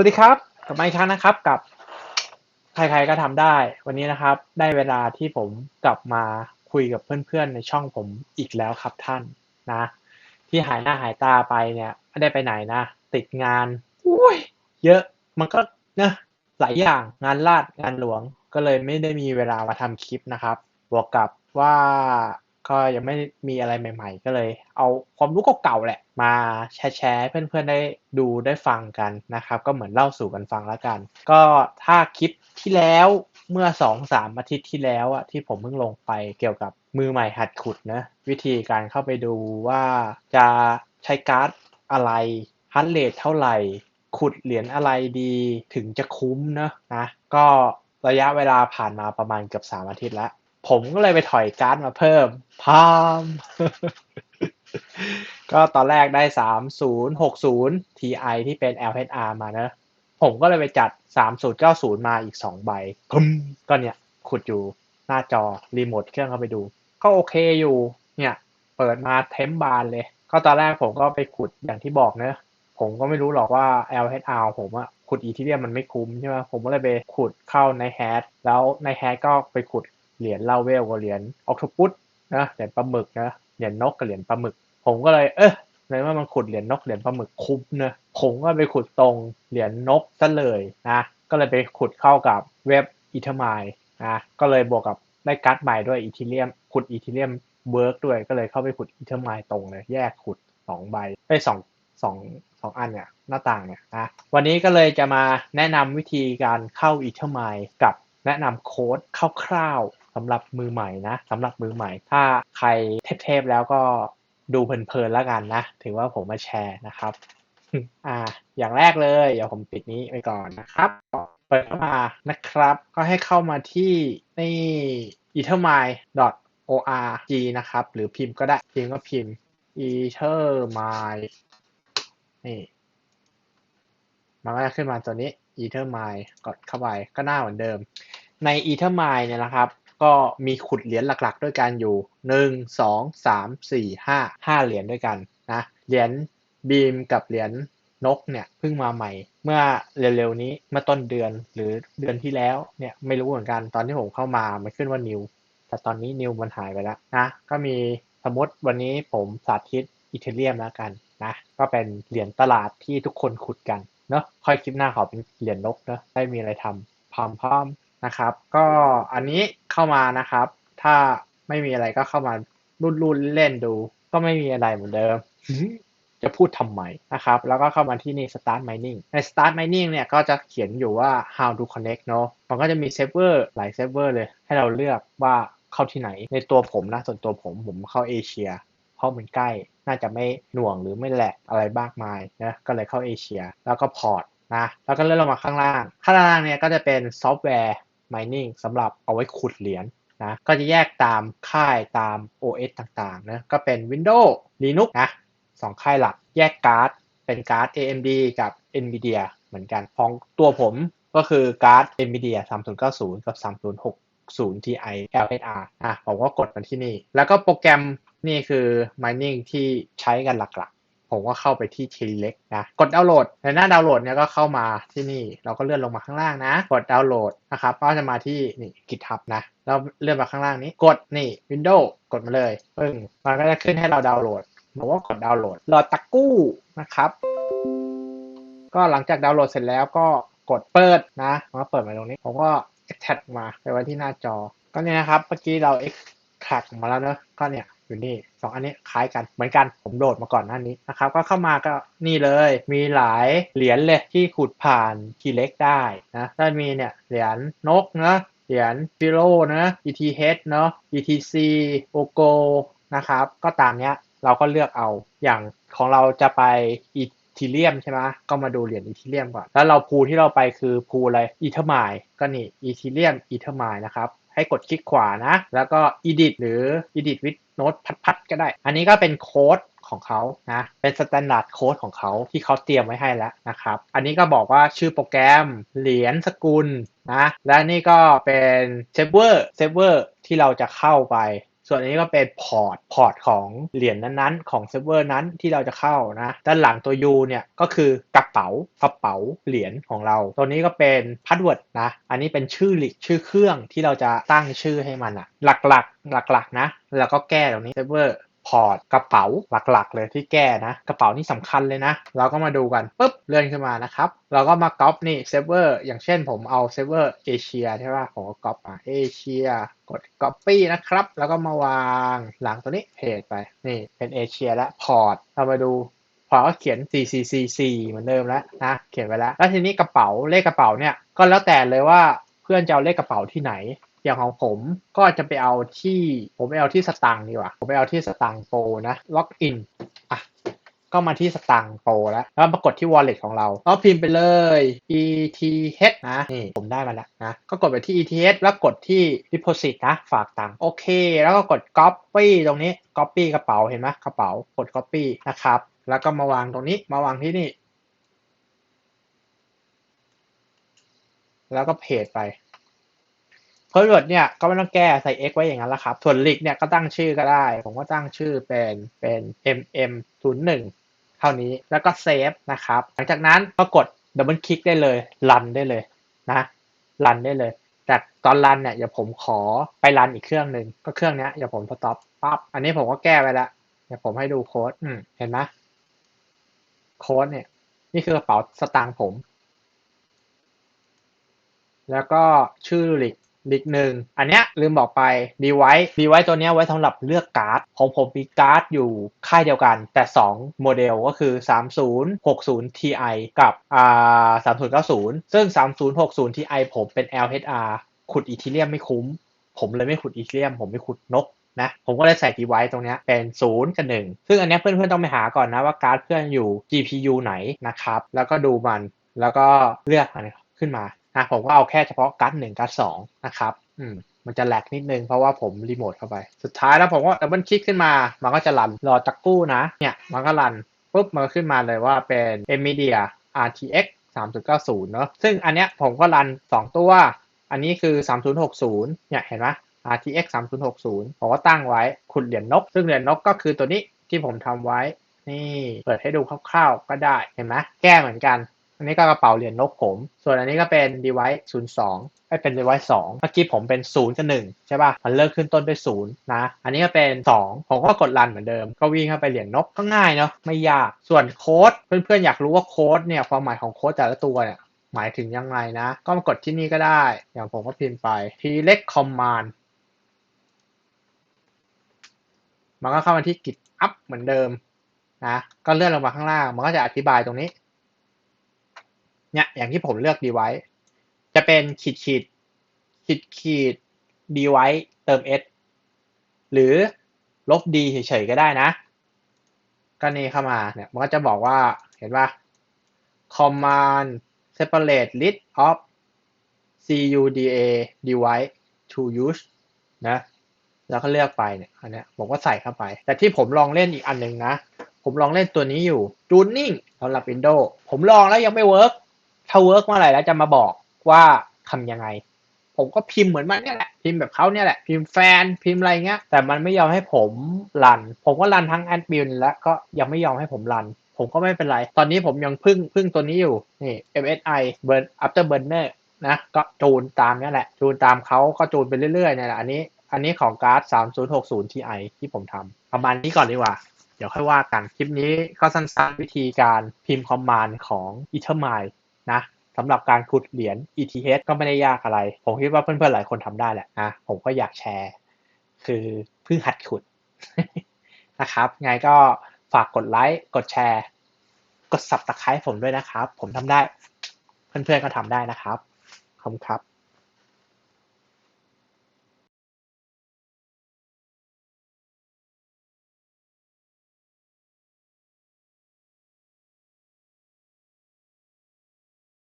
สวัสดีครับกลับมาอีกครั้งนะครับกับใครๆก็ทำได้ วันนี้นะครับ ได้เวลาที่ผมกลับมาคุยกับเพื่อนๆ ในช่องผมอีกแล้วครับท่านนะ ที่หายหน้าหายตาไปเนี่ยไม่ได้ไปไหนนะ ติดงานอุ้ยเยอะมันก็นะหลายอย่างงานลาดงานหลวงก็เลยไม่ได้มีเวลามาทำคลิปนะครับบวกกับว่า ก็ยังไม่มีอะไรใหม่ๆ ก็เลย เอาความรู้เก่าๆแหละ มาแชร์ๆเพื่อนๆได้ดูได้ฟังกันนะครับ ก็เหมือนเล่าสู่กันฟังแล้วกัน ก็ถ้าคลิปที่แล้วเมื่อสองสามอาทิตย์ที่แล้วอะที่ผมเพิ่งลงไปเกี่ยวกับมือใหม่หัดขุดนะวิธีการเข้าไปดูว่าจะใช้การ์ดอะไรฮันเลทเท่าไหร่ ขุดเหรียญอะไรดีถึงจะคุ้มเนะนะก็ระยะเวลาผ่านมาประมาณเกือบสามอาทิตย์แล้ว ผมก็เลยไปถอยการ์ดมาเพิ่มพามก็ตอนแรกได้3060 Ti ที่เป็น LHR มาเนอะผมก็เลยไปจัด3090มาอีก2ใบพึมก็เนี่ย ขุดอยู่หน้าจอ รีโมทเครื่องเข้าไปดู ก็โอเคอยู่ เนี่ย เปิดมาเทมบานเลย ก็ตอนแรกผมก็ไปขุดอย่างที่บอกเนอะผมก็ไม่รู้หรอกว่า LHR ผมอะขุดอีทีเรียมมันไม่คุ้มใช่ไหมผมก็เลยไปขุดเข้าในแฮชแล้วในแฮชก็ไปขุด เหรียญลาเวลกับเหรียญออกทปุตนะเหรียญปลาหมึกนะเหรียญนกกับเหรียญปลาหมึก ผมก็เลยเออในเมื่อมันขุดเหรียญนกเหรียญปลาหมึกคุ้มนะผมก็ไปขุดตรงเหรียญนกซะเลยนะก็เลยไปขุดเข้ากับเว็บอีเทมายนะก็เลยบวกกับได้การ์ดใหม่ด้วยอีทีเรียมขุดอีทีเรียมเวิร์กด้วยก็เลยเข้าไปขุดอีเทอร์มายตรงเลย แยกขุดสองใบไปสองสองสองอันเนี่ยหน้าต่างเนี่ยนะวันนี้ก็เลยจะมาแนะนำวิธีการเข้าอีเทอร์มายกับแนะนำโค้ดคร่าว สำหรับมือใหม่นะสำหรับมือใหม่ ถ้าใครเทพๆแล้วก็ดูเพลินๆแล้วกันนะ ถือว่าผมมาแชร์นะครับ อ่า อย่างแรกเลยเดี๋ยวผมปิดนี้ไปก่อนนะครับ เปิดเข้ามานะครับ ก็ให้เข้ามาที่นี่ ethermine.org นะครับ หรือพิมพ์ก็ได้พิมพ์ก็พิมพ์ ethermine นี่มันก็จะขึ้นมาตัวนี้ ethermine กดเข้าไปก็หน้าเหมือนเดิม ใน ethermine เนี่ยนะครับ ก็มีขุดเหรียญหลักๆ ด้วยกันอยู่หนึ่งสองสามสี่ห้าห้าเหรียญด้วยกันนะเหรียญบีมกับเหรียญนกเนี่ยเพิ่งมาใหม่ เมื่อเร็วๆนี้เมื่อต้นเดือนหรือเดือนที่แล้วเนี่ยไม่รู้เหมือนกันตอนที่ผมเข้ามามันขึ้นว่านิวแต่ตอนนี้นิวมันหายไปแล้วนะก็มีสมมติวันนี้ผมสาธิตอีเทเรียมแล้วกันนะก็เป็นเหรียญตลาดที่ทุกคนขุดกันเนาะค่อยคลิปหน้าขอเป็นเหรียญนกเนาะได้มีอะไรทำพร้อมๆ นะครับ ก็อันนี้เข้ามานะครับ ถ้าไม่มีอะไรก็เข้ามารุ่นๆเล่นดู ก็ไม่มีอะไรเหมือนเดิม จะพูดทำไมนะครับ แล้วก็เข้ามาที่นี่ start mining ใน start mining เนี่ยก็จะเขียนอยู่ว่า how to connect เนาะมันก็จะมีเซิร์ฟเวอร์หลายเซิร์ฟเวอร์เลย ให้เราเลือกว่าเข้าที่ไหน ในตัวผมนะ ส่วนตัวผมผมเข้าเอเชียเพราะมันใกล้น่าจะไม่หน่วงหรือไม่แหลกอะไรมากมายนะก็เลยเข้าเอเชีย แล้วก็พอร์ตนะแล้วก็เลื่อนลงมาข้างล่าง ข้างล่างเนี่ยก็จะเป็นซอฟต์แวร์ mining สำหรับเอาไว้ขุดเหรียญนะก็จะแยกตามค่ายตาม OS ต่างๆนะก็เป็น Windows Linux นะสองค่ายหลักแยกการ์ด เป็นการ์ด AMD กับ Nvidia เหมือนกันของตัวผมก็คือการ์ด Nvidia 3090 กับ 3060 Ti LSR อะผมก็กดมาที่นี่ แล้วก็โปรแกรมนี่คือ mining ที่ใช้กันหลักๆ ผมก็เข้าไปที่ t e l e x นะ กดดาวน์โหลด ในหน้าดาวน์โหลดเนี่ยก็เข้ามาที่นี่ เราก็เลื่อนลงมาข้างล่างนะ กดดาวน์โหลดนะครับ ก็จะมาที่นี่ GitHub นะ เราเลื่อนมาข้างล่างนี้ กดนี่ Windows กดมาเลยปึ้งมันก็จะขึ้นให้เราดาวน์โหลดบอกว่ากดดาวน์โหลดรอตะกู้นะครับ ก็หลังจากดาวน์โหลดเสร็จแล้วก็กดเปิดนะมาเปิดมาตรงนี้ ผมก็ extract มาไปไว้ที่หน้าจอ ก็เนี่ยนะครับ เมื่อกี้เรา extract มาแล้วเนอะก็เนี่ย อยู่นี่สองอันนี้คล้ายกันเหมือนกันผมโหลดมาก่อนหน้านี้นะครับก็เข้ามาก็นี่เลยมีหลายเหรียญเลยที่ขุดผ่านทีเล็กได้นะได้มีเนี่ยเหรียญนกนะเหรียญฟิโลนะ ETH เนาะ ETC OGO นะครับก็ตามเนี้ยเราก็เลือกเอาอย่างของเราจะไปอีทีเรียมใช่ไหมก็มาดูเหรียญอีทีเรียมก่อน แล้วเราพูที่เราไปคือพูอะไรอีเทอร์มายก็นี่อีทีเรียมอีเทอร์มายนะครับ ให้กดคลิกขวานะ แล้วก็ edit หรือ edit with โน้ตพัดๆก็ได้ อันนี้ก็เป็นโค้ดของเขานะ เป็นสแตนดาร์ดโค้ดของเขาที่เขาเตรียมไว้ให้แล้วนะครับ อันนี้ก็บอกว่าชื่อโปรแกรม เหรียญสกุลนะ และนี่ก็เป็นเซิร์ฟเวอร์ เซิร์ฟเวอร์ที่เราจะเข้าไป ส่วนอันนี้ก็เป็นพอร์ตพอร์ตของเหรียญนั้นๆ ของเซิร์ฟเวอร์นั้นที่เราจะเข้านะ ด้านหลังตัว U เนี่ยก็คือกระเป๋ากระเป๋าเหรียญของเรา ตัวนี้ก็เป็นพาสเวิร์ดนะ อันนี้เป็นชื่อหลิกชื่อเครื่องที่เราจะตั้งชื่อให้มันอะหลักๆ หลักๆนะ แล้วก็แก้ตรงนี้เซิร์ฟเวอร์ พอร์ตกระเป๋าหลักๆ เลยที่แก้นะ กระเป๋านี่สำคัญเลยนะ เราก็มาดูกันปุ๊บเลื่อนขึ้นมานะครับเราก็มาก๊อปนี่เซิร์ฟเวอร์อย่างเช่นผมเอาเซิร์ฟเวอร์เอเชียใช่ป่ะผมก็ก๊อปอะเอเชียกด Copy นะครับ แล้วก็มาวางหลังตัวนี้เพจไปนี่เป็นเอเชียและพอร์ตเรามาดูพอร์ตก็เขียน CCCC เหมือนเดิมแล้วนะ เขียนไว้แล้ว แล้วทีนี้กระเป๋าเลขกระเป๋าเนี่ย ก็แล้วแต่เลยว่าเพื่อนจะเอาเลขกระเป๋าที่ไหน อย่างของผมก็จะไปเอาที่ผมไปเอาที่สตังค์ดีกว่า ผมไปเอาที่สตังค์โปนะล็อกอินอะก็มาที่สตังค์โปแล้ว แล้วปรากฏที่ wallet ของเราแล้วพิมพ์ไปเลย ETH นะนี่ผมได้มาแล้วนะ ก็กดไปที่ ETH แล้วกดที่ deposit นะ ฝากตังค์โอเค แล้วก็กด copy ตรงนี้ copy กระเป๋าเห็นไหมกระเป๋ากด copy นะครับ แล้วก็มาวางตรงนี้มาวางที่นี่ แล้วก็เพจไป พาสเวิร์ดเนี่ยก็ไม่ต้องแก้ใส่ x ไว้อย่างนั้นแหละครับ ส่วนลิกเนี่ยก็ตั้งชื่อก็ได้ ผมก็ตั้งชื่อเป็นเป็น mm 0 1เท่านี้แล้วก็เซฟนะครับ หลังจากนั้นก็กดดับเบิลคลิกได้เลยรันได้เลยนะรันได้เลย แต่ตอนรันเนี่ยเดี๋ยวผมขอไปรันอีกเครื่องหนึ่งก็เครื่องเนี้ยเดี๋ยวผมสต็อปปั๊บอันนี้ผมก็แก้ไปแล้วเดี๋ยวผมให้ดูโค้ดเห็นไหมโค้ดเนี่ย นี่คือกระเป๋าสตางค์ผม แล้วก็ชื่อลิก ลิกหนึ่งอันเนี้ยลืมบอกไปดีไว้ดีไว้ตัวเนี้ยไว้สำหรับเลือกการ์ดของผมมีการ์ดอยู่ค่ายเดียวกัน แต่ 2 โมเดลก็คือ 3060 Ti กับอ่า3090 ซึ่ง 3060 Ti ผมเป็น LHR ขุดอีทีเรียมไม่คุ้ม ผมเลยไม่ขุดอีทีเรียม ผมไม่ขุดนกนะผมก็เลยใส่ดีไว้ตรงเนี้ยเป็น0กับ1ซึ่งอันเนี้ยเพื่อนๆต้องไปหาก่อนนะว่าการ์ดเพื่อนอยู่ GPU ไหนนะครับ แล้วก็ดูมันแล้วก็เลือกมันขึ้นมา นะผมก็เอาแค่เฉพาะการ์ดหนึ่งการ์ดสองนะครับ อืมมันจะแหลกนิดนึงเพราะว่าผมรีโมทเข้าไป สุดท้ายแล้วผมก็ดับเบิลคลิกขึ้นมา มันก็จะรันรอจักกู้นะ เนี่ย มันก็รันปุ๊บมันก็ขึ้นมาเลยว่าเป็น NVIDIA RTX 3090 เนอะซึ่งอันเนี้ยผมก็รัน 2 ตัว อันนี้คือ 3060 เนี่ยเห็นไหม RTX 3060 ผมก็ตั้งไว้ขุดเหรียญนก ซึ่งเหรียญนกก็คือตัวนี้ที่ผมทำไว้ นี่เปิดให้ดูคร่าวๆก็ได้เห็นไหมแก้เหมือนกัน อันนี้ก็กระเป๋าเหรียญนกผม ส่วนอันนี้ก็เป็น device 02ไม่เป็น device 2เมื่อกี้ผมเป็น 0 กับ 1 ใช่ป่ะ มันเลิกขึ้นต้นด้วย0นะ อันนี้ก็เป็น 2 ผมก็กดรันเหมือนเดิม ก็วิ่งเข้าไปเหรียญนกก็ง่ายเนาะ ไม่ยาก ส่วนโค้ด เพื่อนๆ อยากรู้ว่าโค้ดเนี่ย ความหมายของโค้ดแต่ละตัวเนี่ยหมายถึงยังไงนะ ก็มากดที่นี่ก็ได้ อย่างผมก็พิมพ์ไป select command มันก็เข้ามาที่ git up เหมือนเดิมนะ ก็เลื่อนลงมาข้างล่าง มันก็จะอธิบายตรงนี้ เนี่ยอย่างที่ผมเลือกดีไว้จะเป็นขีดขีดขีดขีดดีไว้เติม s หรือลบ d เฉยๆก็ได้นะ ก็นี่เข้ามาเนี่ยมันก็จะบอกว่าเห็นป่ะ command separate list of CUDA device to use นะ แล้วก็เลือกไปเนี่ยอันนี้ผมก็ใส่เข้าไป แต่ที่ผมลองเล่นอีกอันหนึ่งนะ ผมลองเล่นตัวนี้อยู่ tuning สำหรับ Windows ผมลองแล้วยังไม่เวิร์ก ถ้าเวิร์กเมื่อไหร่แล้วจะมาบอกว่าทำยังไง ผมก็พิมพ์เหมือนมันเนี่ยแหละพิมพ์แบบเขาเนี่ยแหละพิมพ์แฟนพิมพ์อะไรเงี้ย แต่มันไม่ยอมให้ผมรัน ผมก็รันทั้งแอดมินแล้วก็ยังไม่ยอมให้ผมรัน ผมก็ไม่เป็นไร ตอนนี้ผมยังพึ่งพึ่งตัวนี้อยู่นี่ MSI burn after burner นะก็จูนตามเนี่ยแหละ จูนตามเขาก็จูนไปเรื่อยๆเนี่ยแหละอันนี้อันนี้ของการ์ด 3060 Ti ที่ผมทำประมาณนี้ก่อนดีกว่า เดี๋ยวค่อยว่ากัน คลิปนี้ก็สั้นๆวิธีการพิมพ์คอมมานด์ของ Ethermine นะสำหรับการขุดเหรียญ ETH ก็ไม่ได้ยากอะไร ผมคิดว่าเพื่อนๆหลายคนทำได้แหละนะผมก็อยากแชร์ คือเพิ่งหัดขุดนะครับไงก็ฝากกดไลค์กดแชร์ กดสับตะไคร้ผมด้วยนะครับ ผมทำได้ เพื่อนๆก็ทำได้นะครับขอบคุณครับ